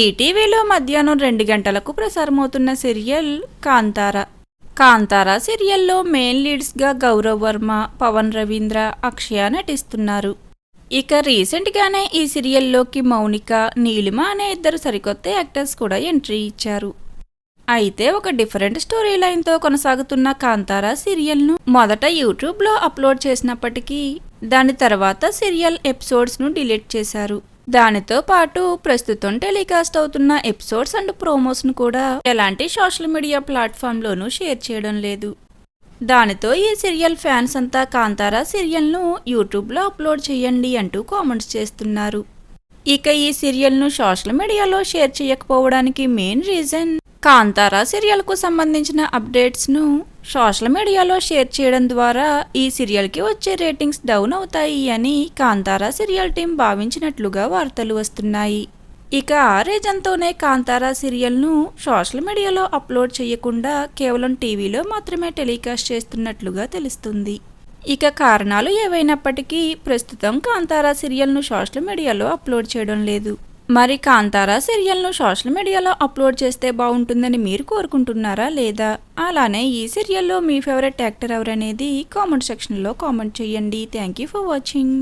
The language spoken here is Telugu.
ఈటీవీలో మధ్యాహ్నం రెండు గంటలకు ప్రసారమవుతున్న సీరియల్ కాంతార. కాంతారా సీరియల్లో మెయిన్ లీడ్స్గా గౌరవ్ వర్మ పవన్ రవీంద్ర అక్షయ నటిస్తున్నారు. ఇక రీసెంట్గానే ఈ సీరియల్లోకి మౌనిక నీలిమ అనే ఇద్దరు సరికొత్త యాక్టర్స్ కూడా ఎంట్రీ ఇచ్చారు. అయితే ఒక డిఫరెంట్ స్టోరీ లైన్తో కొనసాగుతున్న కాంతార సీరియల్ను మొదట యూట్యూబ్లో అప్లోడ్ చేసినప్పటికీ దాని తర్వాత సీరియల్ ఎపిసోడ్స్ను డిలీట్ చేశారు. దానితో పాటు ప్రస్తుతం టెలికాస్ట్ అవుతున్న ఎపిసోడ్స్ అండ్ ప్రోమోస్ను కూడా ఎలాంటి సోషల్ మీడియా ప్లాట్ఫామ్లోనూ షేర్ చేయడం లేదు. దానితో ఈ సీరియల్ ఫ్యాన్స్ అంతా కాంతారా సీరియల్ను యూట్యూబ్లో అప్లోడ్ చేయండి అంటూ కామెంట్స్ చేస్తున్నారు. ఇక ఈ సీరియల్ను సోషల్ మీడియాలో షేర్ చేయకపోవడానికి మెయిన్ రీజన్ కాంతారా సీరియల్కు సంబంధించిన అప్డేట్స్ను సోషల్ మీడియాలో షేర్ చేయడం ద్వారా ఈ సీరియల్కి వచ్చే రేటింగ్స్ డౌన్ అవుతాయి అని కాంతారా సీరియల్ టీం భావించినట్లుగా వార్తలు వస్తున్నాయి. ఇక ఆ రీజన్తోనే కాంతారా సీరియల్ను సోషల్ మీడియాలో అప్లోడ్ చేయకుండా కేవలం టీవీలో మాత్రమే టెలికాస్ట్ చేస్తున్నట్లుగా తెలుస్తుంది. ఇక కారణాలు ఏవైనప్పటికీ ప్రస్తుతం కాంతారా సీరియల్ను సోషల్ మీడియాలో అప్లోడ్ చేయడం లేదు. మరి కాంతారా సీరియల్ను సోషల్ మీడియాలో అప్లోడ్ చేస్తే బాగుంటుందని మీరు కోరుకుంటున్నారా లేదా? అలానే ఈ సీరియల్లో మీ ఫేవరెట్ యాక్టర్ ఎవరనేది కామెంట్ సెక్షన్లో కామెంట్ చేయండి. Thank you for watching.